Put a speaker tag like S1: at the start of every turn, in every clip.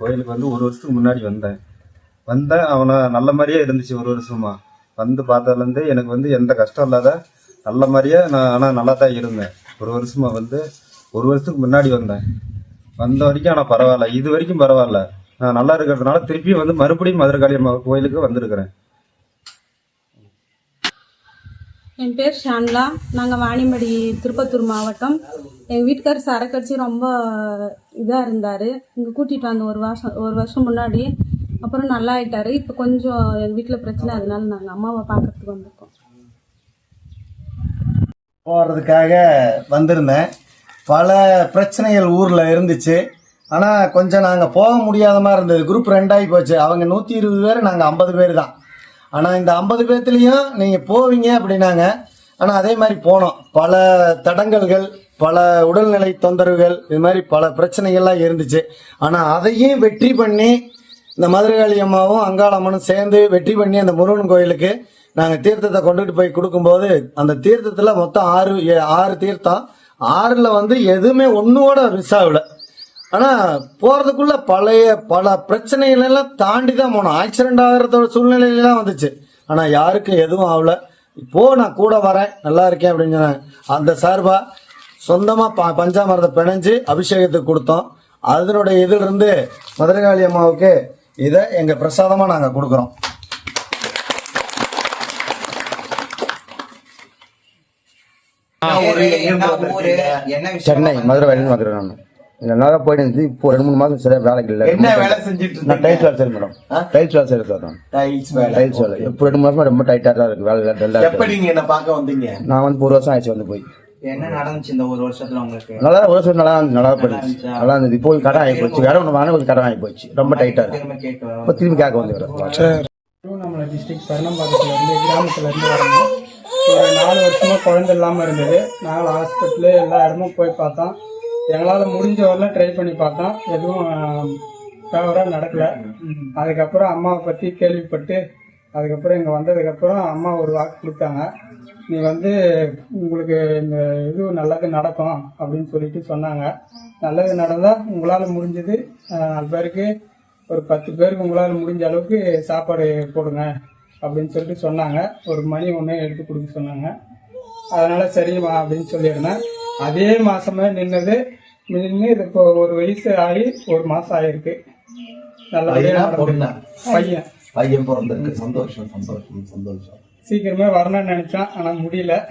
S1: கோயிலுக்கு வந்து ஒரு வருஷத்துக்கு முன்னாடி வந்தேன். வந்தேன் அவனை நல்ல மாதிரியே இருந்துச்சு ஒரு வருஷமா. வந்து பார்த்ததுலேருந்து எனக்கு வந்து எந்த கஷ்டம் இல்லாத நல்ல மாதிரியே நான் ஆனால் நல்லா தான் இருந்தேன். ஒரு வருஷமா வந்து ஒரு வருஷத்துக்கு முன்னாடி வந்தேன். வந்த வரைக்கும் ஆனால் பரவாயில்ல இது வரைக்கும் பரவாயில்ல. நான் நல்லா இருக்கிறதுனால திருப்பியும் வந்து மறுபடியும் மதுரகாளி அம்மா கோயிலுக்கு வந்திருக்கிறேன்.
S2: என் பேர் ஷான்லா. நாங்கள் வாணிமடி திருப்பத்தூர் மாவட்டம். எங்கள் வீட்டுக்கார் சரக்கடிச்சு ரொம்ப இதாக இருந்தார். இங்கே கூட்டிகிட்டு வந்த ஒரு வருஷம் ஒரு வருஷம் முன்னாடி அப்புறம் நல்லா ஆகிட்டார் இப்போ கொஞ்சம் எங்கள் வீட்டில் பிரச்சனை அதனால நாங்கள் அம்மாவை பார்க்கறதுக்கு வந்திருக்கோம்.
S3: போகிறதுக்காக வந்திருந்தேன். பல பிரச்சனைகள் ஊரில் இருந்துச்சு. ஆனால் கொஞ்சம் நாங்கள் போக முடியாத மாதிரி இருந்தது. குரூப் ரெண்டாகி போச்சு. அவங்க நூற்றி இருபது பேர் நாங்கள் ஐம்பது பேர் தான். ஆனால் இந்த ஐம்பது பேர்த்துலேயும் நீங்கள் போவீங்க அப்படின்னாங்க. ஆனால் அதே மாதிரி போனோம். பல தடங்கல்கள் பல உடல்நிலை தொந்தரவுகள் இது மாதிரி பல பிரச்சனைகள்லாம் இருந்துச்சு. ஆனால் அதையும் வெற்றி பண்ணி இந்த மதுரகாளி அம்மாவும் அங்காளம்மனும் சேர்ந்து வெற்றி பண்ணி அந்த முருகன் கோயிலுக்கு நாங்கள் தீர்த்தத்தை கொண்டுட்டு போய் கொடுக்கும்போது அந்த தீர்த்தத்தில் மொத்தம் ஆறு ஏ- ஆறு தீர்த்தம். ஆறில் வந்து எதுவுமே ஒன்றோட மிஸ் ஆகல. ஆனால் போகிறதுக்குள்ள பழைய பல பிரச்சனைகள் எல்லாம் தாண்டி தான் போனோம். ஆக்சிடென்ட் ஆகிறதோட சூழ்நிலையிலாம் வந்துச்சு. ஆனால் யாருக்கும் எதுவும் ஆகல. இப்போ நான் கூட வரேன். நல்லா இருக்கேன் அப்படின்னு சொன்னாங்க. அந்த சார்பா சொந்தமாக ப பஞ்சாமிரத்தை பிணைஞ்சு அபிஷேகத்துக்கு கொடுத்தோம். அதனுடைய இதிலிருந்து மதுரகாளி அம்மாவுக்கு இதை எங்கள் பிரசாதமாக நாங்கள் கொடுக்குறோம்.
S4: சென்னை மதுரை மதுரை. நான் நல்லா போயிட்டு இருந்துச்சு இப்போ ரெண்டு மூணு மாதம் சரியா வேலைக்கு இல்லை.
S5: என்ன வேலை செஞ்சுட்டு
S4: நான் டைல்ஸ் வேலை செய்யறேன் மேடம். டைல்ஸ் வேலை செய்யறேன் சார் நான்.
S5: டைல்ஸ் வேலை.
S4: டைல்ஸ் வேலை. இப்போ ரெண்டு மாசமா ரொம்ப டைட்டாக தான் இருக்கு. வேலை
S5: எப்ப
S4: இருக்கு.
S5: நீங்க என்ன பார்க்க வந்தீங்க?
S4: நான் வந்து ஒரு வருஷம் ஆயிடுச்சு வந்து போய்.
S6: என்ன நடந்துச்சு இந்த ஒரு வருஷத்துல உங்களுக்கு?
S4: நல்லா ஒரு வருஷம் நல்லா இருந்துச்சு நல்லா போயிடுச்சு. நல்லா இருந்தது இப்போ கடன் ஆகி போச்சு. வேற ஒன்று வாங்க கொஞ்சம் கடன் ஆகி போச்சு. ரொம்ப டைட்டாக இருக்கு.
S6: திரும்ப கேட்க
S4: இப்போ திரும்பி கேட்க வந்து
S7: திருவண்ணாமலை டிஸ்ட்ரிக்ட் பரணம்பாக்கத்துல இருந்து கிராமத்துல இருந்து வரணும் ஒரு நாலு வருஷமா குழந்தை இல்லாம இருந்தது. நாங்கள் ஹாஸ்பிட்டலு எல்லா இடமும் போய் பார்த்தோம். எங்களால் முடிஞ்ச வரலாம் ட்ரை பண்ணி பார்த்தோம் எதுவும் ஃபேவராக நடக்கல. அதுக்கப்புறம் அம்மாவை பற்றி கேள்விப்பட்டு அதுக்கப்புறம் இங்கே வந்ததுக்கப்புறம் அம்மா ஒரு வாக்கு கொடுத்தாங்க. நீ வந்து உங்களுக்கு இந்த இது நல்லது நடக்கும் அப்படின்னு சொல்லிட்டு சொன்னாங்க. நல்லது நடந்தால் உங்களால் முடிஞ்சது நாலு பேருக்கு ஒரு பத்து பேருக்கு உங்களால் முடிஞ்ச அளவுக்கு சாப்பாடு போடுங்க அப்படின்னு சொல்லிட்டு சொன்னாங்க. ஒரு மணி ஒன்று எடுத்து கொடுக்க சொன்னாங்க. அதனால் சரிம்மா அப்படின்னு சொல்லியிருந்தேன். அதே மாசமே நின்னது நின்று இது இப்போ ஒரு வயசு ஆகி ஒரு மாசம் ஆயிருக்கு. நல்லபடியா நடந்தது.
S5: பொண்ணா?
S7: பையன்.
S5: பையன் பிறந்திருக்கு. சந்தோஷம் சந்தோஷம் சந்தோஷம்.
S7: சீக்கிரமே வரணும்னு நினைச்சோம் ஆனா முடியல.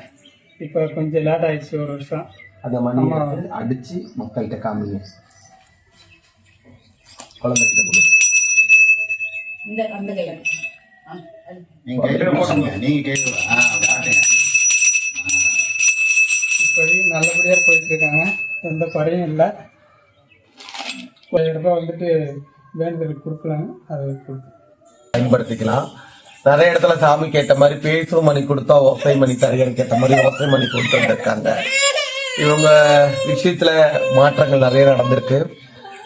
S7: இப்போ கொஞ்சம் லேட் ஆயிடுச்சு ஒரு வருஷம்.
S5: அந்த மணி அடிச்சு மக்கள்கிட்ட காமிங்க. குழந்தைகிட்ட கொடு
S7: இப்போதைக்கு நல்லபடியா போயிட்டு இருக்காங்க எந்த குறையும் இல்லை. கொஞ்சம் இடத்துல வந்துட்டு வேண்டுதல் கொடுக்கலாங்க அதை
S5: பயன்படுத்திக்கலாம். நிறைய இடத்துல சாமி கேட்ட மாதிரி பேசும் மணி கொடுத்தா ஓசை மணி தரையன் கேட்ட மாதிரி ஓசை மணி கொடுத்து வந்திருக்காங்க. இவங்க விஷயத்துல மாற்றங்கள் நிறைய நடந்திருக்கு.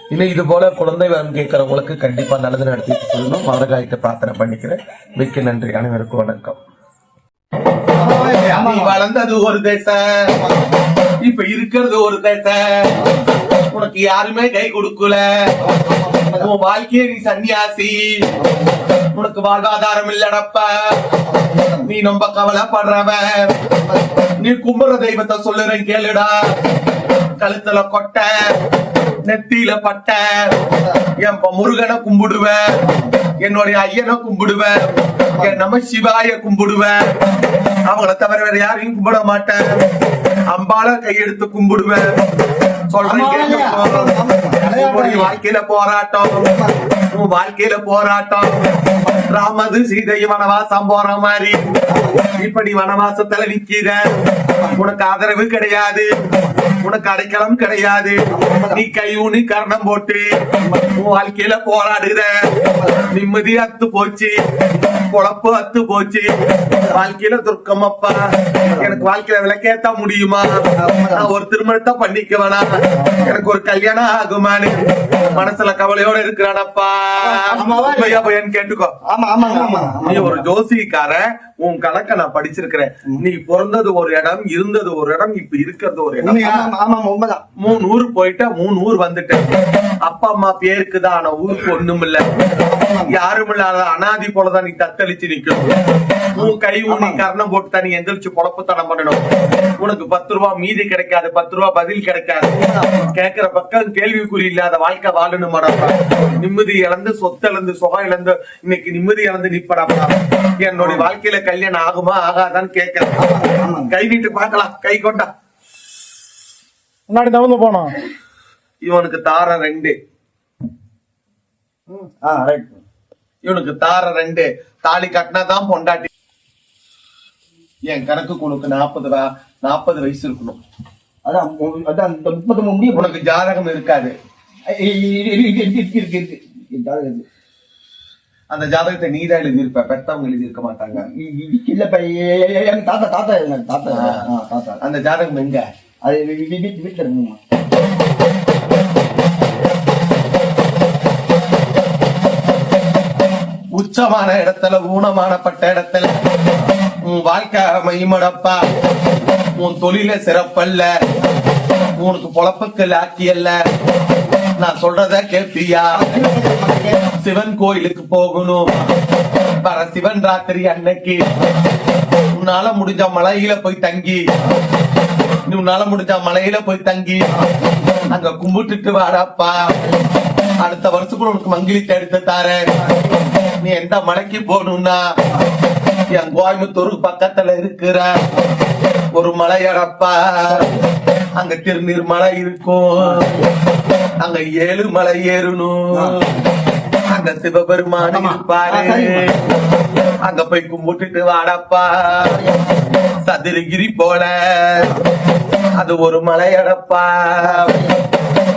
S5: இன்னும் இது போல குழந்தை வரம் கேட்கறவங்களுக்கு கண்டிப்பா நல்லது நடத்தி சொல்லணும். மதுரகாய்க்கு பிரார்த்தனை பண்ணிக்கிறேன். மிக்க நன்றி. அனைவருக்கும் வணக்கம். வளர்ந்தது ஒரு தேசம். இப்ப இருக்கிறது ஒரு தேசை. உனக்கு யாருமே கை கொடுக்கல. உன் வாழ்க்கையே நீ சன்னியாசி உனக்கு வாழ்வாதாரம் இல்லடப்ப. நீ ரொம்ப கவலைப்படுறவ. நீ கும்புற தெய்வத்தை சொல்லுறேன் கேளுடா. கழுத்துல கொட்ட நெத்தியில பட்ட. என் முருகனை கும்பிடுவேன் என்னுடைய ஐயனை கும்பிடுவேன் என் நம சிவாய கும்பிடுவேன் அவங்கள தவிர வேற யாரையும் கும்பிட மாட்டேன். அம்பால கையெடுத்து கும்பிடுவேன். சொல்றேன் வாழ்க்கையில போராட்டம். உன் வாழ்க்கையில போராட்டம். ராமது சீதை வனவாசம் போற மாதிரி. இப்படி வனவாசத்துல நிக்கிற உனக்கு ஆதரவு கிடையாது. உனக்கு அடைக்கலம் கிடையாது. நீ கை ஊனி கரணம் போட்டு உன் வாழ்க்கையில போராடுற. நிம்மதி அத்து போச்சு. பொழப்பு அத்து போச்சு. வாழ்க்கையில துர்க்கமப்பா எனக்கு வாழ்க்கையில விளக்கேத்த முடியுமா? நான் ஒரு திருமணத்தை பண்ணிக்க வேணாம் எனக்கு ஒரு கல்யாணம் ஆகுமான்னு மனசுல கவலையோட இருக்கிறானப்பா பையன் கேட்டுக்கோ.
S3: ஆமா ஆமாங்க ஆமா
S5: நீ ஒரு ஜோசிக்காரன். உன் கணக்க நான் படிச்சிருக்கிறேன். நீ பிறந்தது ஒரு இடம் இருந்தது ஒரு இடம் இப்ப இருக்கிறது ஒரு இடம்.
S3: ஆமா ஆமா உண்மைதான்.
S5: மூணு ஊர் போயிட்ட மூணு ஊர் வந்துட்டேன். அப்பா அம்மா பேருக்கு தான் ஆனா ஊருக்கு ஒண்ணும் இல்ல யாரும் இல்லாத அனாதி போலதான் நீ தத்தளிச்சு நிக்கணும் உன் கை ஊனி கர்ணம் போட்டு தான் நீ எந்திரிச்சு பொழப்பு தனம் பண்ணணும். உனக்கு பத்து ரூபா மீதி கிடைக்காது பத்து ரூபா பதில் கிடைக்காது. கேக்குற பக்கம் கேள்விக்குறி இல்லாத வாழ்க்கை வாழணும் மடப்பா நிம்மதி இழந்து சொத்து இழந்து சுகம் இழந்து இன்னைக்கு நிம்மதி இழந்து நிப்படாப்பா என்னுடைய வாழ்க்கையில கல்யாணம் ஆகுமா ஆகாதான்னு கேட்கிறேன். கை நீட்டு பார்க்கலாம். கை கொண்டா
S4: முன்னாடி தவந்து போனோம்.
S5: இவனுக்கு தார ரெண்டு.
S3: ஆ ரைட்
S5: இவனுக்கு தார ரெண்டு தாலி கட்டினாதான் பொண்டாட்டி என் கணக்கு உனக்கு நாற்பது நாற்பது வயசு இருக்கணும்
S3: அதான் அதான் இந்த முப்பத்தி மூணு
S5: உனக்கு ஜாதகம் இருக்காது
S3: இருக்கு இருக்கு இருக்கு இருக்கு
S5: அந்த ஜாதகத்தை நீதான் எழுதியிருப்ப பெத்தவங்க எழுதி இருக்க மாட்டாங்க
S3: இல்லப்ப எங்க தாத்தா தாத்தா தாத்தா தாத்தா
S5: அந்த ஜாதகம் எங்க
S3: அது வீட்டுல இருக்குமா
S5: உச்சமான இடத்துல ஊனமானப்பட்ட இடத்துல. உன் வாழ்க்கை மைமடப்பா உன் தொழில சிறப்பல்ல. உனக்கு பொழப்புக்கு லாக்கியல்ல நான் சொல்றத கேப்பியா? சிவன் கோயிலுக்கு போகணும். வர சிவன் ராத்திரி அன்னைக்கு. உன்னால முடிஞ்ச மலையில போய் தங்கி. உன்னால முடிஞ்ச மலையில போய் தங்கி. அங்க கும்பிட்டுட்டு வாடாப்பா. அடுத்த வருஷத்துக்குள்ள உனக்கு மங்கிலி எடுத்து தாரேன். நீ எந்த மலைக்கு போகணும்னா என் கோயம்புத்தூர் பக்கத்துல இருக்கிற ஒரு மலையடப்பா. அங்க திருநீர் மலை இருக்கும். அங்க ஏழு மலை ஏறணும். அங்க சிவபெருமான் இருப்பாரு. அங்க போய் கும்பிட்டுட்டு வாடப்பா. சதுரகிரி போல. அது ஒரு மலையடப்பா.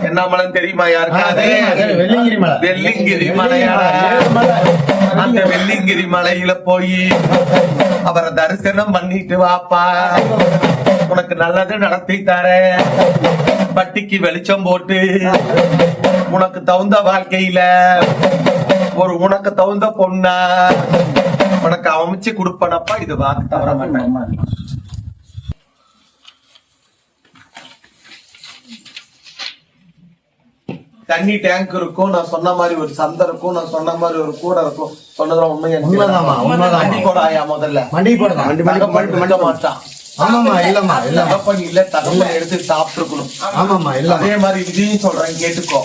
S5: என்ன மலை தெரியுமா யாருக்காது
S3: வெள்ளிங்கிரி மலை.
S5: வெள்ளிங்கிரி மலையாட. அந்த வெள்ளிங்கிரி மலையில போய் அவரை தரிசனம் பண்ணிட்டு வாப்பா. உனக்கு நல்லது நடத்தி தரேன் பட்டிக்கு வெளிச்சம் போட்டு உனக்கு தகுந்த வாழ்க்கையில ஒரு உனக்கு தகுந்த பொண்ணா உனக்கு அமைச்சு கொடுப்பனப்பா இது வாக்கு தவற மாட்டேன். தண்ணி டேங்க் இருக்கும். நான் சொன்ன மாதிரி ஒரு சந்தை இருக்கும். நான் சொன்ன மாதிரி ஒரு கூடை இருக்கும். சொன்னதுல உண்மையா
S3: உண்மைதான்.
S5: வண்டி போடாயா முதல்ல.
S3: மண்டி போடுதான் மண்டி
S5: மாட்டான்
S3: ஆமாம்மா இல்லம்மா இல்ல
S5: தகப்பன் இல்ல. தகப்பன் எடுத்து சாப்பிட்டுருக்கணும்.
S3: ஆமாம்மா இல்ல
S5: அதே மாதிரி இதையும் சொல்றேன் கேட்டுக்கோ.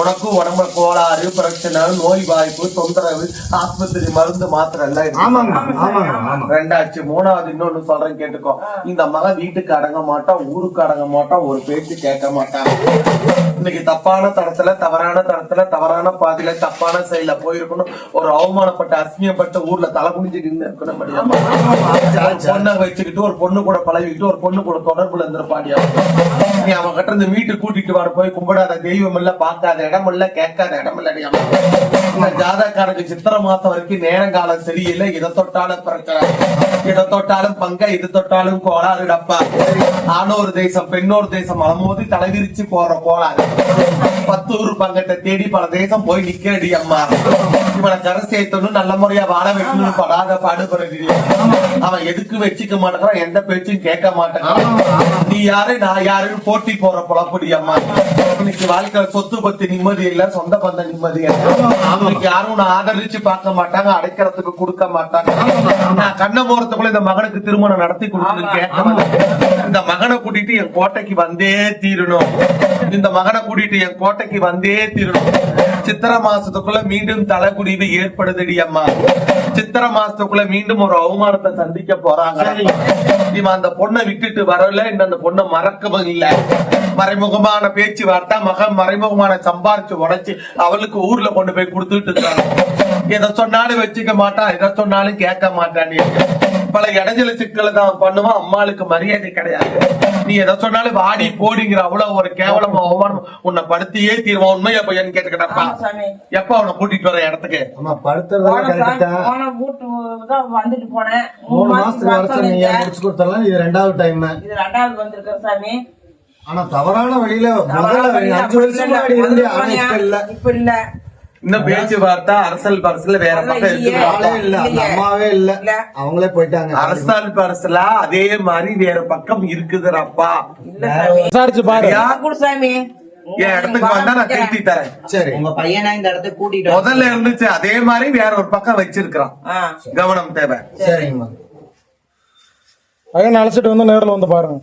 S5: உனக்கும் உடம்புல கோளாறு பிரச்சனை நோய் வாய்ப்பு தொந்தரவு ஆஸ்பத்திரி மருந்து மாத்திரை எல்லாம் இருக்கு.
S3: ஆமாங்க ஆமாங்க ஆமா
S5: ரெண்டாச்சு. மூணாவது இன்னொன்னு சொல்றேன் கேட்டுக்கோ. இந்த மகன் வீட்டுக்கு அடங்க மாட்டான் ஊருக்கு அடங்க மாட்டான் ஒரு பேச்சு கேட்க மாட்டான் இன்னைக்கு தப்பான தடத்துல தவறான தடத்துல தவறான பாதையில தப்பான செயல போயிருக்கணும். ஒரு அவமானப்பட்ட அசிங்கப்பட்ட ஊர்ல தலை குனிஞ்சு நின்று இருக்கணும் பொண்ணை வச்சுக்கிட்டு ஒரு பொண்ணு கூட பழகிட்டு ஒரு பொண்ணு கூட தொடர்புல இருந்திருப்பாடி நீ அவன் கிட்ட இருந்து வீட்டு கூட்டிட்டு வர போய் கும்பிடாத தெய்வம் இல்ல பார்க்காத இடம் இல்ல கேட்காத இடம் இல்ல இந்த ஜாதகாரனுக்கு சித்திரை மாசம் வரைக்கும் நேரங்காலம் சரியில்லை இதை தொட்டாலும் பிறக்கிறான் இதை தொட்டாலும் பங்க இது தொட்டாலும் கோளாறு டப்பா. ஆணோர் தேசம் பெண்ணோர் தேசம் அலமோதி தலைவிரிச்சு போற கோளாறு. பத்தூர் பங்கத்தை தேடி பல தேசம் போய் நிக்கிறடி அம்மா. இவனை கரை சேர்த்தணும் நல்ல முறையா வாழ வைக்கணும்னு படாத பாடுபடுறடி அவன் எதுக்கு வச்சுக்க மாட்டேங்கிறான்? எந்த பேச்சும் கேட்க மாட்டேங்கிறான் நீ யாரு? நான் யாருன்னு போட்டி போற பொழப்படி அம்மா. இன்னைக்கு வாழ்க்கையில சொத்து பத்தி நிம்மதி இல்ல சொந்த பந்த நிம்மதி இன்னைக்கு யாரும் உன்னை ஆதரிச்சு பார்க்க மாட்டாங்க அடைக்கிறதுக்கு கொடுக்க மாட்டாங்க. நான் கண்ண போறதுக்குள்ள இந்த மகனுக்கு திருமணம் நடத்தி கொடுத்து கேட்க மாட்டேன். இந்த மகனை கூட்டிட்டு என் கோட்டைக்கு வந்தே தீரணும். இந்த மகனை கூட்டிட்டு என் கோட்டைக்கு வந்தே தீரணும். சித்திரை மாசத்துக்குள்ள மீண்டும் தலைக்குடிவு ஏற்படுதுடி அம்மா. சித்திரை மாசத்துக்குள்ள மீண்டும் ஒரு அவமானத்தை சந்திக்க போறாங்க. இவன் அந்த பொண்ணை விட்டுட்டு வரல. இன்னும் அந்த பொண்ணை மறக்கவும் இல்ல. மறைமுகமான பேச்சுவார்த்தை மகன் மறைமுகமான சம்பாரிச்சு உடைச்சு அவளுக்கு ஊர்ல கொண்டு போய் கொடுத்துட்டு இருக்காங்க. எதை சொன்னாலும் வச்சுக்க மாட்டான் எதை சொன்னாலும் கேட்க மாட்டான் பல இடைஞ்சல சிக்கலை தான் பண்ணுவான். அம்மாளுக்கு மரியாதை கிடையாது. நீ எதை சொன்னாலும் வாடி போடிங்கிற அவ்வளவு ஒரு கேவலம் அவமானம் உன்னை படுத்தியே தீர்வான். உண்மையா பையன் கேட்டுக்கிட்டப்பா எப்ப அவனை கூட்டிட்டு வர இடத்துக்கு?
S3: ஆமா படுத்துறதெல்லாம் கரெக்ட் தான்
S8: போன வீட்டு தான் வந்துட்டு போனேன்.
S3: மூணு மாசத்துக்கு வர சொன்னீங்க
S8: சொன்னீங்க.
S3: முடிச்சு கொடுத்தலாம் இது ரெண்டாவது டைம்
S8: இது ரெண்டாவது வந்திருக்கேன் சாமி.
S3: ஆனா தவறான வழியில முதல்ல அஞ்சு வருஷம் முன்னாடி இருந்து ஆனா இப்ப இல்ல.
S8: இப்ப இல்ல.
S5: இன்னும் பேச்சுவார்த்தை அரசல் பரசல வேற பக்கம்
S3: அந்த அம்மாவே இல்ல. அவங்களே போயிட்டாங்க.
S5: அரசல் பரசல அதே மாதிரி வேற பக்கம் இருக்குதுறப்பா
S8: இல்ல சாமி.
S7: விசாரிச்சு பாரு.
S5: சரியா?
S8: குடு சாமி.
S5: என் இடத்துக்கு வந்தா நான் திருத்தி தரேன்.
S3: சரி.
S6: உங்க பையனை இந்த இடத்துக்கு கூட்டிட்டு வர
S5: முதல்ல இருந்துச்சு அதே மாதிரி வேற ஒரு பக்கம் வச்சிருக்கிறான். கவனம் தேவை.
S3: சரிங்கம்மா
S7: பையனை அழைச்சிட்டு வந்து நேரில் வந்து பாருங்க.